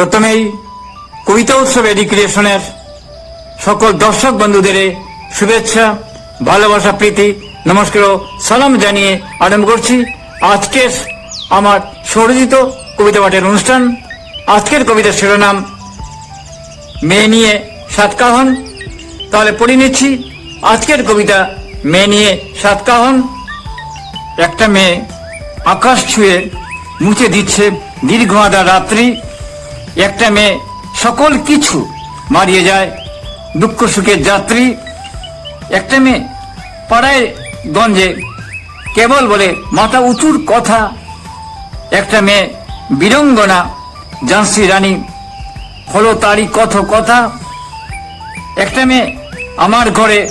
প্রথমেই কবিতা উৎসব এডুকেশনের সকল দর্শক বন্ধুদের শুভেচ্ছা, ভালোবাসা, প্রীতি, নমস্কার সালাম জানিয়ে আরম্ভ করছি আজকের আমার স্বরচিত কবিতা পাঠের অনুষ্ঠান। আজকের কবিতার শিরোনাম মেয়ে নিয়ে সাতকাহন। তাহলে পড়ে নিচ্ছি আজকের কবিতা মেয়ে নিয়ে সাতকাহন। একটা মেয়ে আকাশ ছুঁয়ে মুছে দিচ্ছে দীর্ঘ আধা রাত্রি একটা মেয়ে সকল কিছু মারিয়ে যায়, দুঃখ সুখের যাত্রী। একটা মেয়ে পাড়ায় গঞ্জে, কেবল বলে মাথা উঁচুর কথা। একটা মেয়ে বীরঙ্গনা ঝান্সি রানী, হলো তারই কত কথা। একটা মেয়ে আমার ঘরে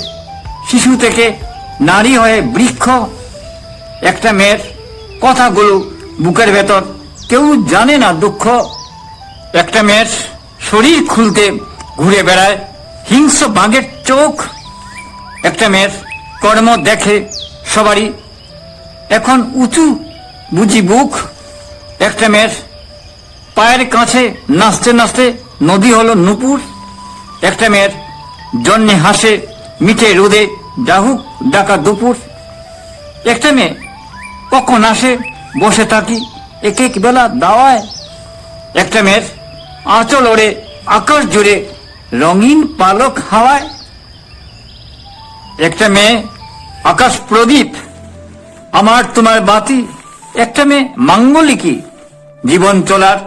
শিশু থেকে নারী হয়ে বৃক্ষ। একটা মেয়ের কথাগুলো বুকের ভেতর কেউ জানে না দুঃখ। একটা মেয়ের শরীর খুলতে ঘুরে বেড়ায়, হিংস্র বাঘের চোখ। একটা মেয়ের কর্ম দেখে সবারই এখন উঁচু বুঝি বুক। একটা মেয়ের পায়ের কাছে নাচতে নাচতে নদী হলো নুপুর। একটা মেয়ের জন্যে হাসে মিঠে রোদে ডাহুক ডাকা দুপুর। একটা মেয়ে কখন আসে বসে থাকি এক এক বেলা দাওয়ায়। একটা মেয়ের আঁচল ওড়ে, আকাশ জুড়ে, রঙিন পালক হাওয়ায়। একটা মেয়ে, আকাশ প্রদীপ, আমার তোমার বাতি। একটা মেয়ে, মাঙ্গলিকী, জীবন চলার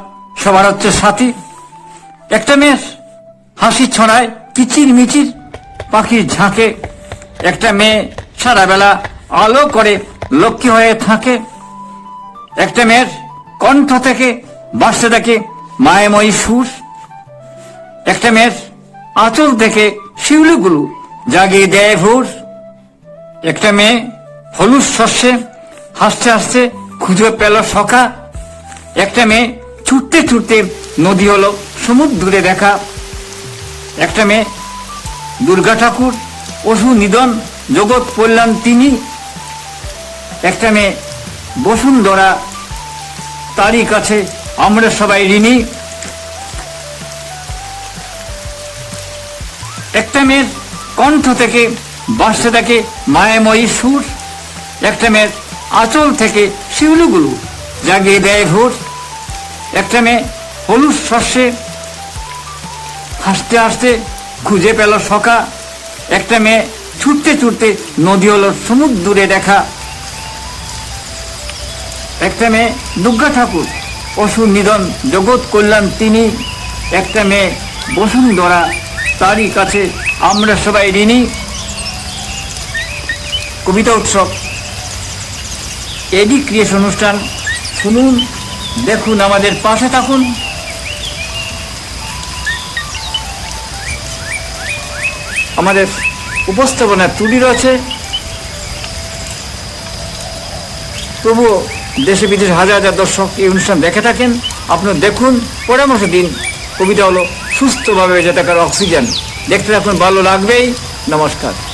সবার হচ্ছে সাথী। একটা মেয়ে, হাসি ছড়ায়, কিচির মিচির, পাখির ঝাঁকে। একটা মেয়ে সারা বেলা আলো করে, লক্ষ্মী হয়ে থাকে। একটা মেয়ের কণ্ঠ থেকে, বাসতে থাকে মায়াময়ী সুর একটা মেয়ের আঁচল থেকে শিউলিগুলো জাগিয়ে দেয় ভোর। একটা মেয়ে হলুদ শস্যে হাসতে হাসতে খুঁজে পেল সখা। একটা মেয়ে ছুটতে ছুটতে নদী হলো সমুদ্রে দেখা একটা মেয়ে দুর্গা ঠাকুর, অসু নিধন, জগৎ কল্যাণ তিনি। একটা মেয়ে বসুন্ধরা, তারই কাছে আমরা সবাই ঋণী। একটা মেয়ের কণ্ঠ থেকে বাসতে থাকে মায়াময়ী সুর, একটা মেয়ের আঁচল থেকে শিউলুগুলো জাগিয়ে দেয় ভোর একটা মেয়ে হলুদ শস্যে হাসতে হাসতে খুঁজে পেল সখা, একটা মেয়ে ছুটতে ছুটতে নদী হলো সমুদ্রে দেখা, একটা মেয়ে দুর্গা ঠাকুর অসুর নিধন, জগৎ কল্যাণ, তিনি একটা মেয়ে বসুন্ধরা তারই কাছে আমরা সবাই ঋণী। কবিতা উৎসব। এডি ক্রিয়েশন অনুষ্ঠান, শুনুন, দেখুন, আমাদের পাশে থাকুন। আমাদের উপস্থাপনার ত্রুটি রয়েছে। তবুও দেশে বিদেশে হাজার হাজার দর্শক এই অনুষ্ঠান দেখে থাকেন। আপনারা দেখুন, পরামর্শ দিন। কবিতা হলো সুস্থভাবে যেটাকার অক্সিজেন। দেখতে থাকুন, ভালো লাগবেই। নমস্কার।